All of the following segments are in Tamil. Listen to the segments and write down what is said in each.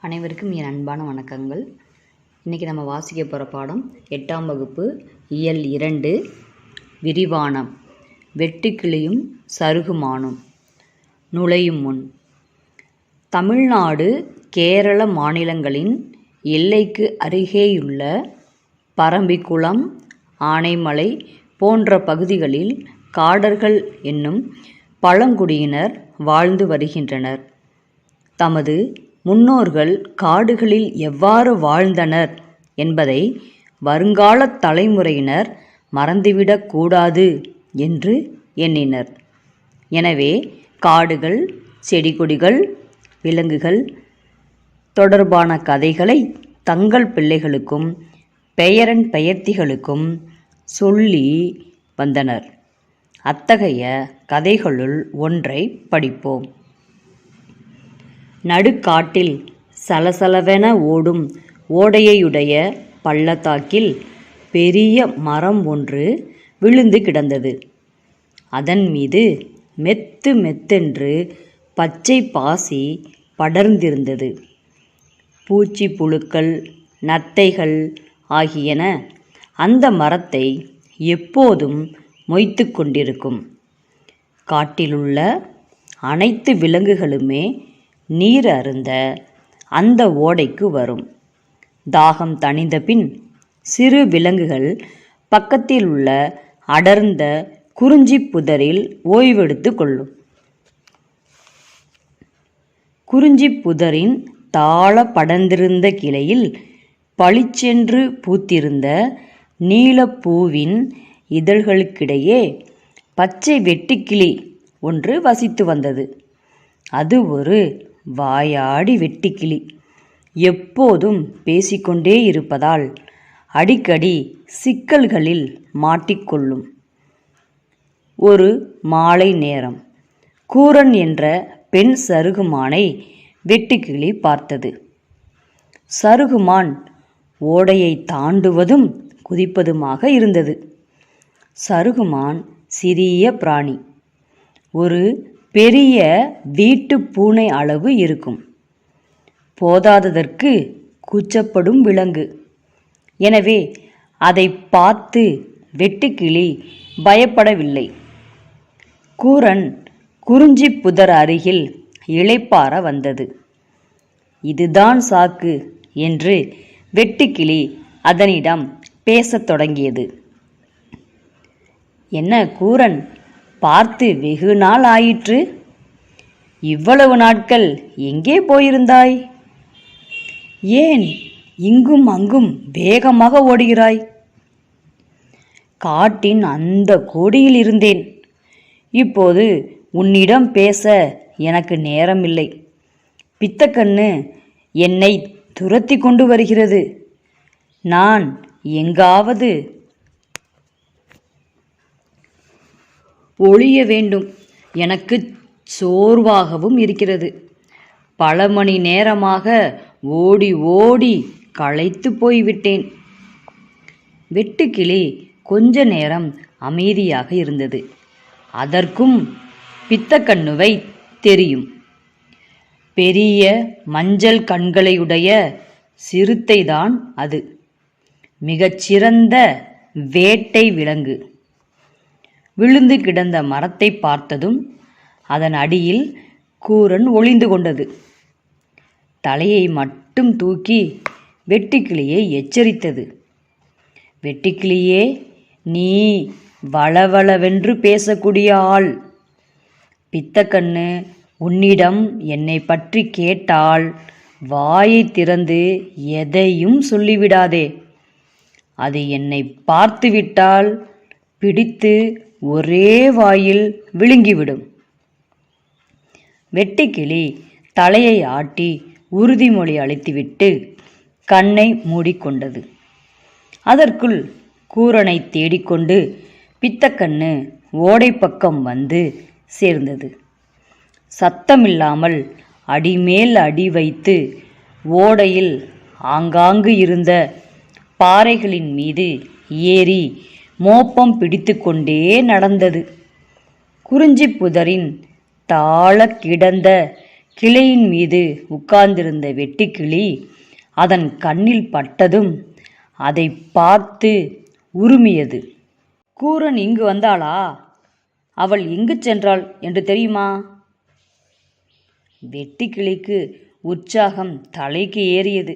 அனைவருக்கும் என் அன்பான வணக்கங்கள். இன்றைக்கி நம்ம வாசிக்க போகிற பாடம் எட்டாம் வகுப்பு இயல் இரண்டு விரிவானம் வெட்டுக்கிளியும் சருகுமானும். நுழையும் முன். தமிழ்நாடு கேரள மாநிலங்களின் எல்லைக்கு அருகேயுள்ள பரம்பிக்குளம் ஆனைமலை போன்ற பகுதிகளில் காடர்கள் என்னும் பழங்குடியினர் வாழ்ந்து வருகின்றனர். தமது முன்னோர்கள் காடுகளில் எவ்வாறு வாழ்ந்தனர் என்பதை வருங்கால தலைமுறையினர் மறந்துவிடக் கூடாது என்று எண்ணினர். எனவே காடுகள் செடி கொடிகள் விலங்குகள் தொடர்பான கதைகளை தங்கள் பிள்ளைகளுக்கும் பெயரன் பெயர்த்திகளுக்கும் சொல்லி வந்தனர். அத்தகைய கதைகளுள் ஒன்றை படிப்போம். நடுக்காட்டில் சலசலவென ஓடும் ஓடையையுடைய பள்ளத்தாக்கில் பெரிய மரம் ஒன்று விழுந்து கிடந்தது. அதன் மீது மெத்து மெத்தென்று பச்சை பாசி படர்ந்திருந்தது. பூச்சி புழுக்கள் நத்தைகள் ஆகியன அந்த மரத்தை எப்போதும் மொய்த்து கொண்டிருக்கும். காட்டிலுள்ள அனைத்து விலங்குகளுமே நீர் அருந்த அந்த ஓடைக்கு வரும். தாகம் தணிந்த பின் சிறு விலங்குகள் பக்கத்தில் உள்ள அடர்ந்த குறிஞ்சி புதரில் ஓய்வெடுத்து கொள்ளும். குறிஞ்சி புதரின் தாள படர்ந்திருந்த கிளையில் பளிச்சென்று பூத்திருந்த நீலப்பூவின் இதழ்களுக்கிடையே பச்சை வெட்டுக்கிளி ஒன்று வசித்து வந்தது. அது ஒரு வாயாடி வெட்டுக்கிளி. எப்போதும் பேசிக்கொண்டே இருப்பதால் அடிக்கடி சிக்கல்களில் மாட்டிக்கொள்ளும். ஒரு மாலை நேரம். கூரன் என்ற பெண் சருகுமானை வெட்டுக்கிளி பார்த்தது. சருகுமான் ஓடையை தாண்டுவதும் குதிப்பதுமாக இருந்தது. சருகுமான் சிறிய பிராணி. ஒரு பெரிய வீட்டு பூனை அளவு இருக்கும். போதாததற்கு கூச்சப்படும் விலங்கு. எனவே அதை பார்த்து வெட்டுக்கிளி பயப்படவில்லை. கூரன் குறிஞ்சி புதர் அருகில் இளைப்பாற வந்தது. இதுதான் சாக்கு என்று வெட்டுக்கிளி அதனிடம் பேசத் தொடங்கியது. என்ன கூரன் பார்த்து வெகு நாள் ஆயிற்று. இவ்வளவு நாட்கள் எங்கே போயிருந்தாய்? ஏன் இங்கும் அங்கும் வேகமாக ஓடுகிறாய்? காட்டின் அந்த கோடியில் இருந்தேன். இப்போது உன்னிடம் பேச எனக்கு நேரமில்லை. பித்தக்கண்ணு என்னை துரத்தி கொண்டு வருகிறது. நான் எங்காவது ஒழிய வேண்டும். எனக்கு சோர்வாகவும் இருக்கிறது. பல மணி நேரமாக ஓடி ஓடி களைத்து போய்விட்டேன். வெட்டுக்கிளி கொஞ்ச நேரம் அமைதியாக இருந்தது. அதற்கும் பித்தக்கண்ணுவை தெரியும். பெரிய மஞ்சள் கண்களையுடைய சிறுத்தைதான் அது. மிகச்சிறந்த வேட்டை விலங்கு. விழுந்து கிடந்த மரத்தை பார்த்ததும் அதன் அடியில் கூரன் ஒளிந்து கொண்டது. தலையை மட்டும் தூக்கி வெட்டுக்கிளியை எச்சரித்தது. வெட்டுக்கிளியே நீ வளவளவென்று பேசக்கூடிய ஆள். பித்தக்கண்ணு உன்னிடம் என்னை பற்றி கேட்டால் வாயை திறந்து எதையும் சொல்லிவிடாதே. அது என்னை பார்த்துவிட்டால் பிடித்து ஒரே வாயில் விழுங்கிவிடும். வெட்டுக்கிளி தலையை ஆட்டி உறுதிமொழி அளித்துவிட்டு கண்ணை மூடிக்கொண்டது. அதற்குள் கூரனை தேடிக்கொண்டு பித்தக்கண்ணு ஓடை பக்கம் வந்து சேர்ந்தது. சத்தமில்லாமல் அடிமேல் அடி வைத்து ஓடையில் ஆங்காங்கு இருந்த பாறைகளின் மீது ஏறி மோப்பம் பிடித்துக்கொண்டே நடந்தது. குறிஞ்சி புதரின் தாழ கிடந்த கிளையின் மீது உட்கார்ந்திருந்த வெட்டுக்கிளி அதன் கண்ணில் பட்டதும் அதை பார்த்து உருமியது. கூரன் இங்கு வந்தாளா? அவள் எங்கு சென்றாள் என்று தெரியுமா? வெட்டிக்கிளிக்கு உற்சாகம் தலைக்கு ஏறியது.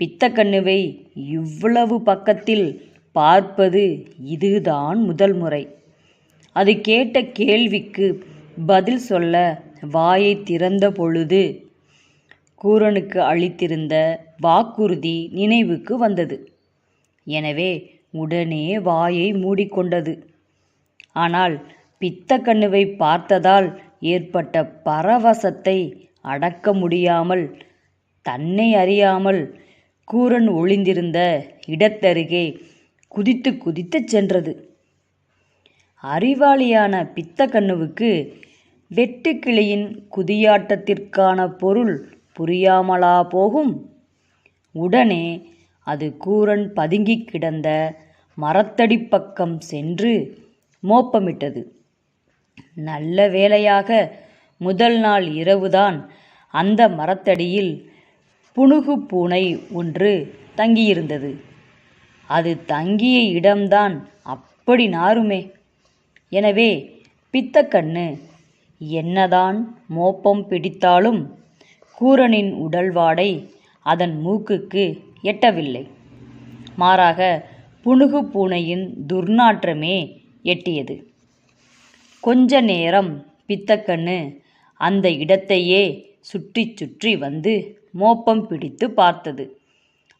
பித்தக்கண்ணுவை இவ்வளவு பக்கத்தில் பார்ப்பது இதுதான் முதல் முறை. அது கேட்ட கேள்விக்கு பதில் சொல்ல வாயை திறந்த பொழுது கூரனுக்கு அளித்திருந்த வாக்குறுதி நினைவுக்கு வந்தது. எனவே உடனே வாயை மூடிக்கொண்டது. ஆனால் பித்தக்கண்ணுவை பார்த்ததால் ஏற்பட்ட பரவசத்தை அடக்க முடியாமல் தன்னை அறியாமல் கூரன் ஒளிந்திருந்த இடத்தருகே குதித்து குதித்து சென்றது. அறிவாளியான பித்தக்கண்ணுவுக்கு வெட்டுக்கிளியின் குதியாட்டத்திற்கான பொருள் புரியாமலா போகும்? உடனே அது கூரன் பதுங்கிக் கிடந்த மரத்தடி பக்கம் சென்று மோப்பமிட்டது. நல்ல வேளையாக முதல் நாள் இரவுதான் அந்த மரத்தடியில் புனுகு பூனை ஒன்று தங்கியிருந்தது. அது தங்கிய இடம்தான் அப்படி நாருமே எனவே பித்தக்கண்ணு என்னதான் மோப்பம் பிடித்தாலும் கூரனின் உடல் வாடை அதன் மூக்குக்கு எட்டவில்லை. மாறாக புனுகு பூனையின் துர்நாற்றமே எட்டியது. கொஞ்ச நேரம் பித்தக்கண்ணு அந்த இடத்தையே சுற்றி சுற்றி வந்து மோப்பம் பிடித்து பார்த்தது.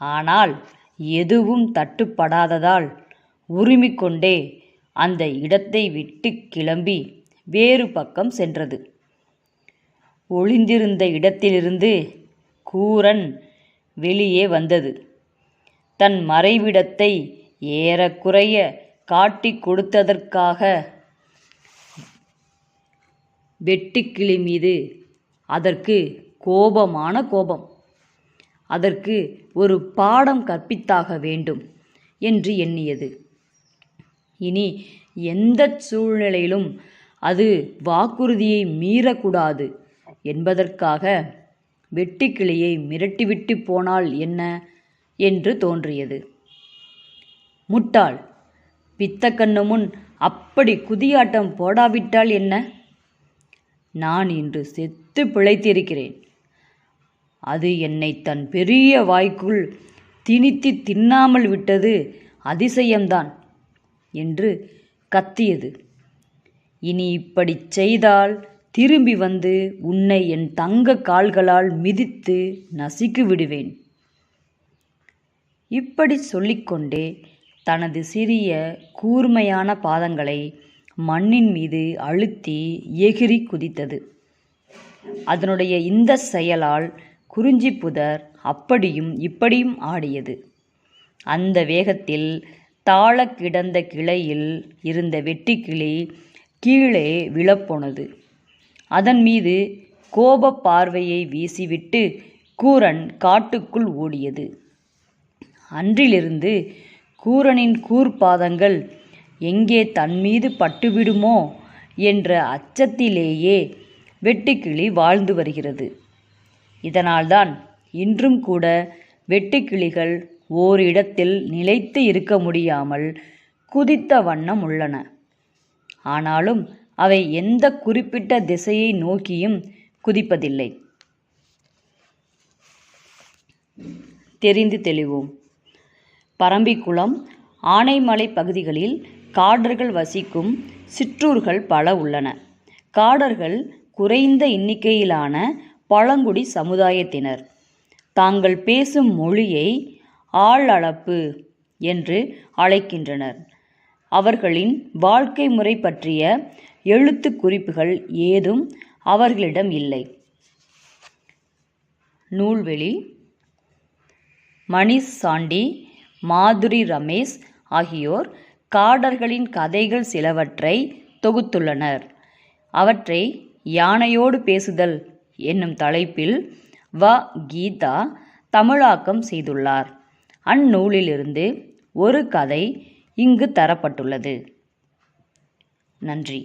ஆனால் எதுவும் தட்டுப்படாததால் உருமிக்கொண்டே அந்த இடத்தை விட்டு கிளம்பி வேறு பக்கம் சென்றது. ஒளிந்திருந்த இடத்திலிருந்து கூரன் வெளியே வந்தது. தன் மறைவிடத்தை ஏறக்குறைய காட்டிக் கொடுத்ததற்காக வெட்டுக்கிளி மீது அதற்கு கோபமான கோபம். அதற்கு ஒரு பாடம் கற்பித்தாக வேண்டும் என்று எண்ணியது. இனி எந்த சூழ்நிலையிலும் அது வாக்குறுதியை மீறக்கூடாது என்பதற்காக வெட்டுக்கிளியை மிரட்டிவிட்டு போனால் என்ன? என்று தோன்றியது. முட்டாள் பித்தக்கண்ணு முன் அப்படி குதியாட்டம் போடாவிட்டால் என்ன? நான் இன்று செத்து பிழைத்திருக்கிறேன். அது என்னை தன் பெரிய வாய்க்குள் திணித்து தின்னாமல் விட்டது அதிசயம்தான் என்று கத்தியது. இனி இப்படிச் செய்தால் திரும்பி வந்து உன்னை என் தங்க கால்களால் மிதித்து நசுக்கி விடுவேன். இப்படி சொல்லிக்கொண்டே தனது சிறிய கூர்மையான பாதங்களை மண்ணின் மீது அழுத்தி எகிரி குதித்தது. அதனுடைய இந்த செயலால் குறிஞ்சி புதர் அப்படியும் இப்படியும் ஆடியது. அந்த வேகத்தில் தாழ கிடந்த கிளையில் இருந்த வெட்டுக்கிளி கீழே விழப்போனது. அதன் மீது கோபப் பார்வையை வீசிவிட்டு கூரன் காட்டுக்குள் ஓடியது. அன்றிலிருந்து கூரனின் கூர்பாதங்கள் எங்கே தன்மீது பட்டுவிடுமோ என்ற அச்சத்திலேயே வெட்டுக்கிளி வாழ்ந்து வருகிறது. இதனால்தான் இன்றும் கூட வெட்டுக்கிளிகள் ஓரிடத்தில் நிலைத்து இருக்க முடியாமல் குதித்த வண்ணம் உள்ளன. ஆனாலும் அவை எந்த குறிப்பிட்ட திசையை நோக்கியும் குதிப்பதில்லை. தெரிந்து தெளிவோம். பரம்பிக்குளம் ஆனைமலை பகுதிகளில் காடர்கள் வசிக்கும் சிற்றூர்கள் பல உள்ளன. காடர்கள் குறைந்த எண்ணிக்கையிலான பழங்குடி சமுதாயத்தினர். தாங்கள் பேசும் மொழியை ஆளளப்பு என்று அழைக்கின்றனர். அவர்களின் வாழ்க்கை முறை பற்றிய எழுத்து குறிப்புகள் ஏதும் அவர்களிடம் இல்லை. நூல்வெளி மணிஷ் சாண்டி மாதுரி ரமேஷ் ஆகியோர் காடர்களின் கதைகள் சிலவற்றை தொகுத்துள்ளனர். அவற்றை யானையோடு பேசுதல் என்னும் தலைப்பில் வ. கீதா தமிழாக்கம் செய்துள்ளார். அந்நூலிலிருந்து ஒரு கதை இங்கு தரப்பட்டுள்ளது. நன்றி.